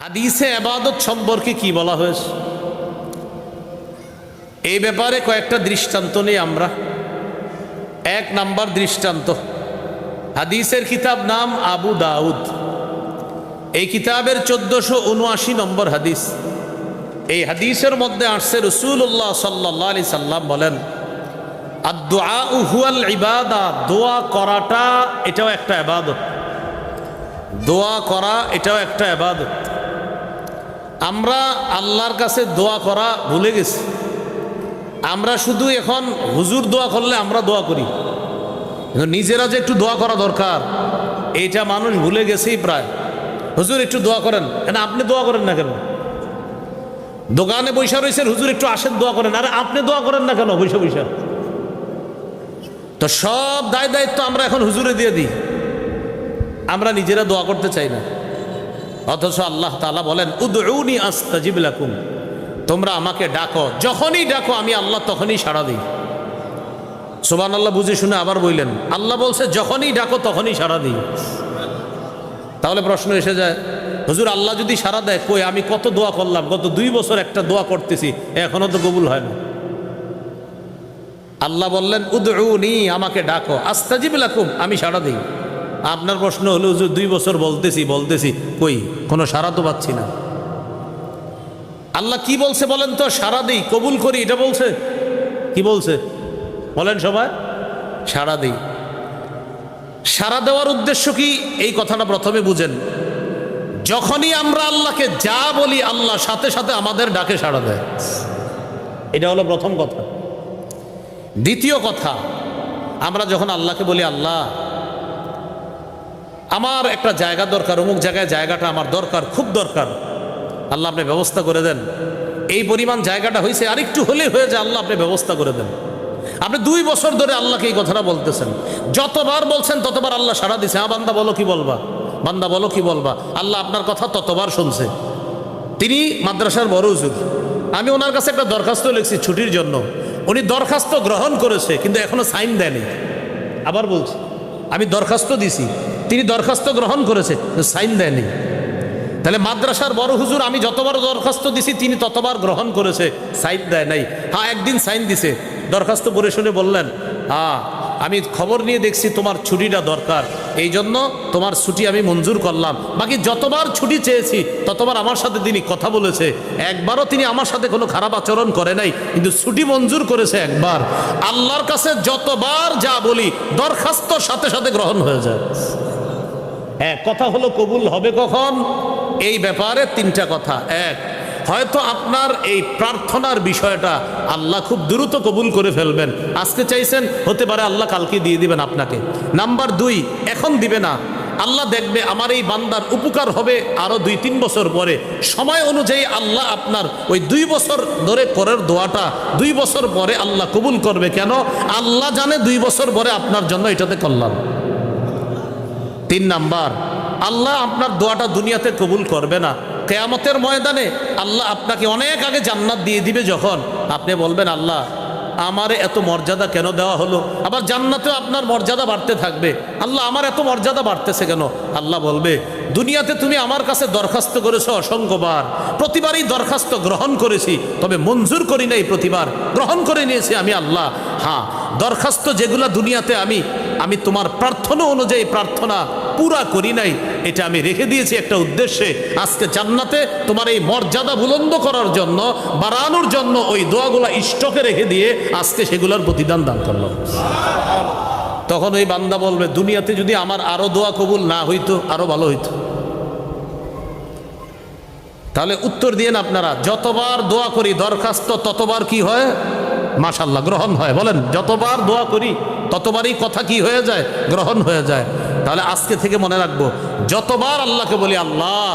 হাদিসে আবাদত সম্পর্কে কি বলা হয়েছে? এই ব্যাপারে কয়েকটা দৃষ্টান্ত নেই আমরা। এক নাম্বার দৃষ্টান্ত, হাদিসের কিতাব নাম আবু দাউদ। এই কিতাবের চোদ্দশো উনআশি নম্বর হাদিস। এই হাদিসের মধ্যে আসছে রসুল্লাহ সাল্লাহ আলি সাল্লাম বলেন আর দোয়া উহুয়াল ইবাদা দোয়া করাটা এটাও একটা আবাদত। দোয়া করা এটাও একটা আবাদত। আমরা আল্লাহর কাছে দোয়া করা ভুলে গেছি। আমরা শুধু এখন হুজুর দোয়া করলে আমরা দোয়া করি। নিজেরা যে একটু দোয়া করা দরকার, এইটা মানুষ ভুলে গেছেই প্রায়। হুজুর একটু দোয়া করেন। না আপনি দোয়া করেন না কেন? দোকানে বৈশা রয়েছেন, হুজুর একটু আসেন, দোয়া করেন। আরে আপনি দোয়া করেন না কেন বৈশা বৈশা? তো সব দায় দায়িত্ব আমরা এখন হুজুরে দিয়ে দিই। আমরা নিজেরা দোয়া করতে চাই না। অথচ আল্লাহ তালা বলেন উদৌনি আস্তাজিব লাকুম। তোমরা আমাকে ডাকো, যখনই ডাকো, আমি আল্লাহ তখনই সাড়া দিই। সোবান আল্লাহ বুঝে শুনে আবার বললেন, আল্লাহ বলছে, যখনই ডাকো, তখনই সাড়া দিই। তাহলে প্রশ্ন এসে যায়, হুজুর, আল্লাহ যদি সাড়া দেয়, কই, আমি কত দোয়া করলাম, গত দুই বছর একটা দোয়া করতেছি, এখনও তো কবুল হয় না। আল্লাহ বললেন উদৌনি আমাকে ডাকো, আস্তাজিব লাকুম, আমি সাড়া দিই। আপনার প্রশ্ন হলো যে দুই বছর বলতেছি বলতেছি, কই? কোনো সাড়া তো পাচ্ছি না। আল্লাহ কি বলছে বলেন তো? সাড়া দিই, কবুল করি। এটা বলছে? কি বলছে? বলেন সবাই, সাড়া দিই। সাড়া দেওয়ার উদ্দেশ্য কি? এই কথাটা প্রথমে বুঝেন। যখনই আমরা আল্লাহকে যা বলি, আল্লাহ সাথে সাথে আমাদের ডাকে সাড়া দেয়। এটা হলো প্রথম কথা। দ্বিতীয় কথা, আমরা যখন আল্লাহকে বলি, আল্লাহ আমার একটা জায়গা দরকার, অমুক জায়গায় জায়গাটা আমার দরকার, খুব দরকার। আল্লাহ আপনি ব্যবস্থা করে দেন। এই পরিমাণ জায়গাটা হয়েছে আরেকটু হলেই হয়ে যায়, আল্লাহ আপনি ব্যবস্থা করে দেন। আপনি দুই বছর ধরে আল্লাহকে এই কথাটা বলতেছেন। যতবার বলছেন, ততবার আল্লাহ সারা দিছে। হ্যাঁ বান্দা বলো কি বলবা? বান্দা বলো কি বলবা? আল্লাহ আপনার কথা ততবার শুনছে। তিনি মাদ্রাসার বড় হুজুর। আমি ওনার কাছে একটা দরখাস্ত লিখছি ছুটির জন্য। উনি দরখাস্ত গ্রহণ করেছে, কিন্তু এখনও সাইন দেয়নি। আবার বলছি, আমি দরখাস্ত দিছি। তিনি দরখাস্ত গ্রহণ করেছে সাইন দেয়নি। তাহলে মাদ্রাসার বড় হুজুর, আমি যতবার দরখাস্ত দিছি, তিনি ততবার গ্রহণ করেছে, সাইন দেয় নাই। হ্যাঁ একদিন সাইন দিছে। দরখাস্ত পড়ে শুনে বললেন হ্যাঁ আমি খবর নিয়ে দেখছি তোমার ছুটিটা দরকার। এই জন্য তোমার ছুটি আমি মঞ্জুর করলাম। বাকি যতবার ছুটি চেয়েছি, ততবার আমার সাথে তিনি কথা বলেছে। একবারও তিনি আমার সাথে কোনো খারাপ আচরণ করে নাই, কিন্তু ছুটি মঞ্জুর করেছে একবার। আল্লাহর কাছে যতবার যা বলি, দরখাস্ত সাথে সাথে গ্রহণ হয়ে যায়। হ্যাঁ কথা হলো কবুল হবে কখন? এই ব্যাপারে তিনটা কথা। এক, হয়তো আপনার এই প্রার্থনার বিষয়টা আল্লাহ খুব দ্রুত কবুল করে ফেলবেন। আজকে চাইছেন, হতে পারে আল্লাহ কালকে দিয়ে দিবেন আপনাকে। নাম্বার দুই, এখন দিবে না। আল্লাহ দেখবে আমার এই বান্দার উপকার হবে আরও দুই, তিন বছর পরে। সময় অনুযায়ী আল্লাহ আপনার ওই দুই বছর ধরে করার দোয়াটা দুই বছর পরে আল্লাহ কবুল করবে। কেন? আল্লাহ জানে দুই বছর পরে আপনার জন্য এটাতে কল্যাণ। তিন নাম্বার, আল্লাহ আপনার দোয়াটা দুনিয়াতে কবুল করবে না। কেয়ামতের ময়দানে আল্লাহ আপনাকে অনেক আগে জান্নাত দিয়ে দিবে যখন আপনি বলবেন, আল্লাহ, আমার এত মর্যাদা কেন দেওয়া হলো? আবার জান্নাতেও আপনার মর্যাদা বাড়তে থাকবে। আল্লাহ, আমার এত মর্যাদা বাড়তেছে কেন? আল্লাহ বলবে, দুনিয়াতে তুমি আমার কাছে দরখাস্ত করেছ অসংখ্যবার। প্রতিবারই দরখাস্ত গ্রহণ করেছি, তবে মঞ্জুর করি নাই প্রতিবার। গ্রহণ করে নিয়েছি আমি আল্লাহ। হ্যাঁ দরখাস্ত যেগুলা দুনিয়াতে আমি আমি তোমার প্রার্থনা অনুযায়ী প্রার্থনা পুরা করি নাই। এটা আমি রেখে দিয়েছি একটা উদ্দেশ্যে। আজকে জান্নাতে তোমার এই মর্যাদা বুলন্দ করার জন্য, বাড়ানোর জন্য ওই দোয়াগুলা স্টকে রেখে দিয়ে আজকে সেগুলোর প্রতিদান দান করলাম। তখন ওই বান্দা বলবে, দুনিয়াতে যদি আমার আরও দোয়া কবুল না হইতো, আরও ভালো হইতো। তাহলে উত্তর দিয়েন আপনারা, যতবার দোয়া করি, দরখাস্ত, ততবার কি হয়? মাশাল্লাহ গ্রহণ হয়। বলেন, যতবার দোয়া করি, ততবারই কথা কি হয়ে যায়? গ্রহণ হয়ে যায়। তাহলে আজকে থেকে মনে রাখব, যতবার আল্লাহকে বলি, আল্লাহ,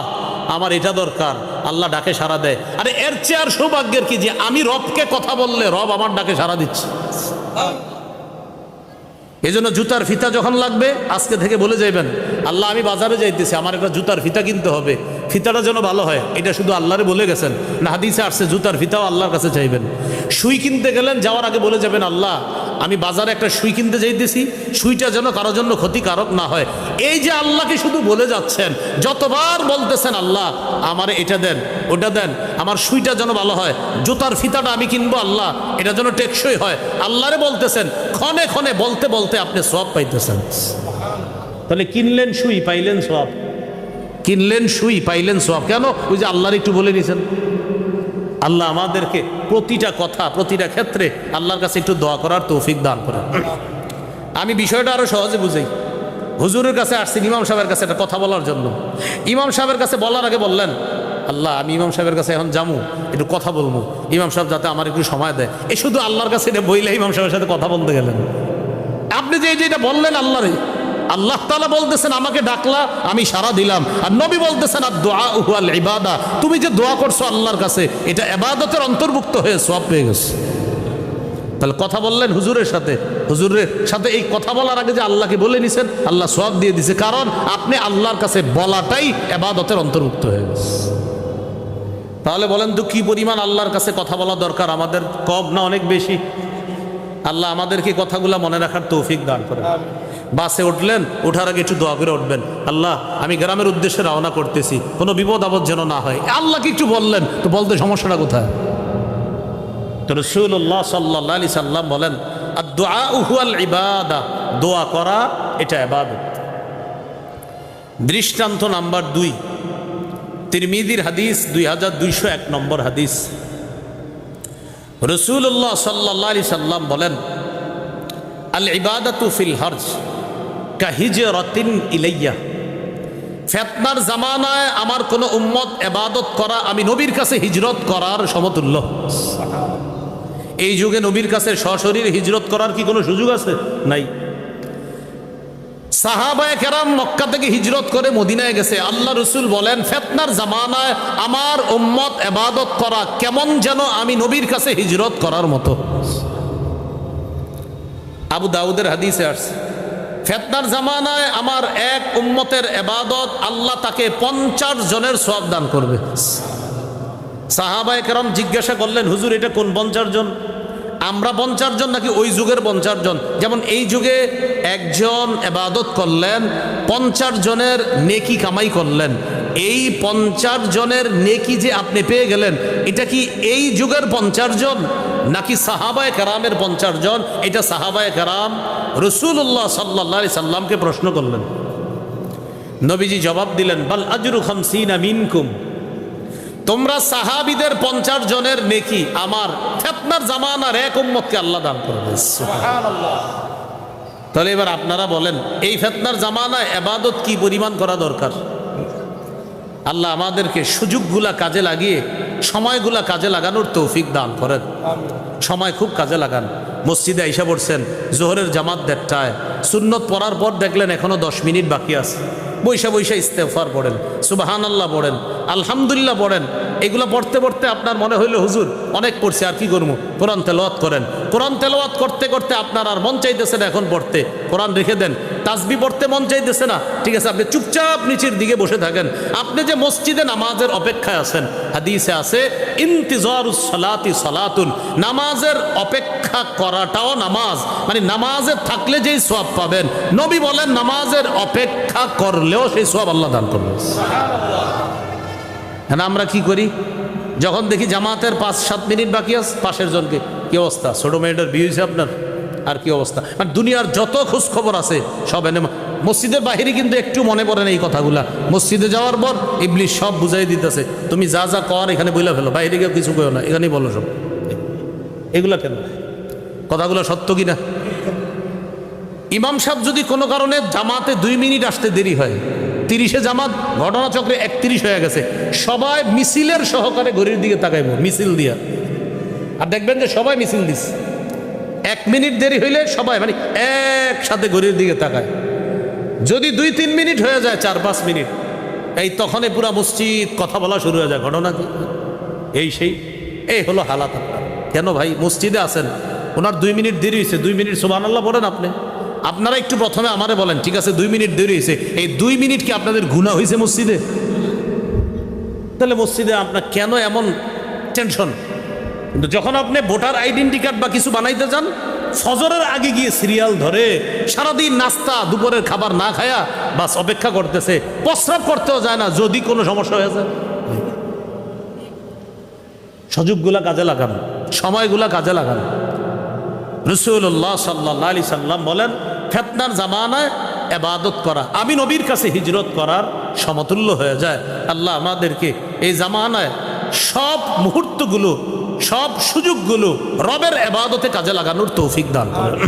আমার এটা দরকার, আল্লাহ ডাকে সাড়া দেয় আরে, এর চেয়ে আর সৌভাগ্যের কি যে, আমি রবকে কথা বললে রব আমার ডাকে সাড়া দিচ্ছে। এই জন্য জুতার ফিতা যখন লাগবে, আজকে থেকে বলে যাইবেন, আল্লাহ, আমি বাজারে যাইতেছি, আমার একটা জুতার ফিতা কিনতে হবে। ফিতাটা যেন ভালো হয়, এটা শুধু আল্লাহরে বলে গেছেন। না, হাদিসে আসছে, জুতার ফিতাও আল্লাহর কাছে চাইবেন। সুই কিনতে গেলেন, যাওয়ার আগে বলে যাবেন, আল্লাহ, আমি বাজারে একটা সুই কিনতে যাইতেছি সুইটা যেন কারোর জন্য ক্ষতিকারক না হয়। এই যে আল্লাহকে শুধু বলে যাচ্ছেন, যতবার বলতেছেন, আল্লাহ, আমার এটা দেন, ওটা দেন, আমার সুইটা যেন ভালো হয়, জুতার ফিতাটা আমি কিনবো, আল্লাহ, এটা যেন টেকসই হয়। আল্লাহরে বলতেছেন, ক্ষণে ক্ষণে বলতে বলতে আপনি সব পাইতেছেন। তাহলে কিনলেন সুই, পাইলেন সব কিনলেন, সুই পাইলেন সব। কেন? ওই যে আল্লাহর একটু বলে নিছেন। আল্লাহ আমাদেরকে প্রতিটা কথা, প্রতিটা ক্ষেত্রে আল্লাহর কাছে একটু দোয়া করার তৌফিক দান করেন। আমি বিষয়টা আরও সহজে বুঝাই। হুজুরের কাছে আসছি ইমাম সাহেবের কাছে একটা কথা বলার জন্য। ইমাম সাহেবের কাছে বলার আগে বললেন, আল্লাহ, আমি ইমাম সাহেবের কাছে এখন যাব, একটু কথা বলব। ইমাম সাহেব যাতে আমার একটু সময় দেয়। এ শুধু আল্লাহর কাছে এটা বইলে ইমাম সাহেবের সাথে কথা বলতে গেলেন। আপনি যে এই যে এটা বললেন আল্লাহরে আল্লাহ তালা বলতেছেন, আমাকে ডাকলা, আমি সারা দিলাম। আর নবী বলতেছেন, আর দোয়া উহাল ইবাদা। তুমি যে দোয়া করছ আল্লাহর কাছে, এটা এবাদতের অন্তর্ভুক্ত হয়ে সব পেয়ে গেছে। তাহলে কথা বললেন হুজুরের সাথে। হুজুরের সাথে এই কথা বলার আগে যে আল্লাহকে বলে নিছেন, আল্লাহ সব দিয়ে দিছে। কারণ আপনি আল্লাহর কাছে বলাটাই এবাদতের অন্তর্ভুক্ত হয়ে গেছে। তাহলে বলেন তো, কি পরিমাণ আল্লাহর কাছে কথা বলা দরকার আমাদের? কম না অনেক বেশি? আল্লাহ আমাদেরকে কথাগুলো মনে রাখার তৌফিক দান করে বাসে উঠলেন ওঠার আগে একটু দোয়া করে উঠবেন। আল্লাহ, আমি গ্রামের উদ্দেশ্যে রওনা করতেছি, কোনো বিপদ আপদ যেন না হয়। আল্লাহকে একটু বললেন, তো বলতে সমস্যাটা কোথায়? তো রসুল্লাহ সাল্লাহ আলি সাল্লাম বলেন আর দোয়া উহুয়াল ইবাদা দোয়া করা, এটা এবাদত দৃষ্টান্ত নাম্বার দুই তিরমিদির হাদিস দুই হাজার দুইশো এক নম্বর হাদিস। রসুল্লাহ সাল্লাহ আলি সাল্লাম বলেন আল ইবাদাতু ফিল হর্জ কাহিজ রতিন ইলাইয়া। ফেতনার জামানায় আমার কোনো উম্মত এবাদত করা আমি নবীর কাছে হিজরত করার সমতুল্য। এই যুগে নবীর কাছে সশরীর হিজরত করার কি কোনো সুযোগ আছে? নাই। সাহাবায় কেরাম মক্কা থেকে হিজরত করে মদিনায় গেছে। আল্লাহ রসুল বলেন ফেতনার জামানায় আমার উম্মত এবাদত করা কেমন যেন আমি নবীর কাছে হিজরত করার মতো। আবু দাউদের হাদিসে আসছে। ফেতনার জামানায় আমার এক উম্মতের এবাদত আল্লাহ তাকে পঞ্চাশ জনের সব দান করবে। সাহাবায় কেরাম জিজ্ঞাসা করলেন, হুজুর, এটা কোন পঞ্চাশ জন? আমরা পঞ্চাশ জন নাকি ওই যুগের পঞ্চাশ জন? যেমন এই যুগে একজন এবাদত করলেন, পঞ্চাশ জনের নেকি কামাই করলেন। এই পঞ্চাশ জনের নেকি যে আপনি পেয়ে গেলেন, এটা কি এই যুগের পঞ্চাশ জন নাকি সাহাবায় কারামের পঞ্চাশ জন? এটা সাহাবায় কারাম রসুল্লাহ সাল্লা সাল্লামকে প্রশ্ন করলেন। নবীজি জবাব দিলেন বাল আজরু খামসিনা মিনকুম। তোমরা সাহাবিদের পঞ্চাশ জনের নেকি আমার ফেতনার জামানার এক উম্মতকে আল্লাহ দান করবে। তাহলে এবার আপনারা বলেন এই ফেতনার জামানায় এবাদত কি পরিমাণ করা দরকার? আল্লাহ আমাদেরকে সুযোগগুলা কাজে লাগিয়ে সময়গুলা কাজে লাগানোর তৌফিক দান করেন। সময় খুব কাজে লাগান। মসজিদে আইসা পড়ছেন, জোহরের জামাত দেড়টায়। সুন্নত পড়ার পর দেখলেন এখনও দশ মিনিট বাকি আছে। বৈশা বৈশা ইস্তেফার পড়েন সুবাহান আল্লাহ পড়েন, আলহামদুলিল্লাহ পড়েন। এগুলো পড়তে পড়তে আপনার মনে হইল, হুজুর, অনেক পড়ছে, আর কি করব? কোরআন তেলাওয়াত করেন। কোরআন তেলাওয়াত করতে করতে আপনার আর মন চাইতেছে না এখন পড়তে। কোরআন রেখে দেন। তাজবি পড়তে মন চাইতেছে না। ঠিক আছে, আপনি চুপচাপ নিচের দিকে বসে থাকেন। আপনি যে মসজিদে নামাজের অপেক্ষায় আছেন, হাদিসে আছে, ইন্তিজারুস সালাতি সালাতুন। নামাজের অপেক্ষা করাটাও নামাজ। মানে নামাজে থাকলে যেই সব পাবেন। নবী বলেন, নামাজের অপেক্ষা করলেও সেই সব আল্লাহ দান করবেন। হ্যাঁ আমরা কি করি? যখন দেখি জামাতের পাঁচ, সাত মিনিট বাকি আছে, পাশের জনকে কি অবস্থা? ছোটো মেয়েটার বিয়ে হয়েছে আপনার? আর কি অবস্থা? মানে দুনিয়ার যত খোঁজ খবর আছে, সব এনে মসজিদের বাহিরে কিন্তু একটু মনে পড়ে না এই কথাগুলা। মসজিদে যাওয়ার পর ইবলিশ সব বুঝাই দিতেছে, তুমি যা যা কর, এখানে বইলা ফেলো বাইরে গিয়ে কিছু কেউ না, এখানেই বলো সব। এগুলা কেন? কথাগুলো সত্য কি না ইমাম সাহেব যদি কোনো কারণে জামাতে দুই মিনিট আসতে দেরি হয় তিরিশে জামাত, ঘটনাচক্রে একত্রিশ হয়ে গেছে। সবাই মিছিলের সহকারে ঘড়ির দিকে তাকাইব, মিছিল দিয়া। আর দেখবেন যে সবাই মিছিল দিস এক মিনিট দেরি হইলে সবাই মানে একসাথে ঘড়ির দিকে তাকায়। যদি দুই, তিন মিনিট হয়ে যায়, চার, পাঁচ মিনিট, এই তখনই পুরা মসজিদ, কথা বলা শুরু হয়ে যায়। ঘটনা কি? এই সেই, এই হলো হালাত আপনার। কেন ভাই, মসজিদে আছেন? ওনার দুই মিনিট দেরি হয়েছে দুই মিনিট সুবান আল্লাহ বলেন আপনি। আপনারা একটু প্রথমে আমারে বলেন, ঠিক আছে? দুই মিনিট দেরি হয়েছে। এই দুই মিনিট কি আপনাদের গুণা হয়েছে মসজিদে? তাহলে মসজিদে আপনার কেন এমন টেনশন কিন্তু যখন আপনি ভোটার আইডেন্টি কার্ড বা কিছু বানাইতে যান, ফজরের আগে গিয়ে সিরিয়াল ধরে, সারাদিন নাস্তা, দুপুরের খাবার না খায়া বাস অপেক্ষা করতেছে। প্রস্রাব করতেও যায় না, যদি কোনো সমস্যা হয়ে যায়। সুযোগগুলা কাজে লাগানো, সময়গুলা কাজে লাগানো। রসুল্লাহ সাল্লাহ আলি সাল্লাম বলেন ফেতনার জামানায় এবাদত করা, আমি নবীর কাছে হিজরত করার সমতুল্য হয়ে যায়। আল্লাহ আমাদেরকে এই জামানায় সব মুহূর্তগুলো, সব সুযোগগুলো রবের এবাদতে কাজে লাগানোর তৌফিক দান করেন।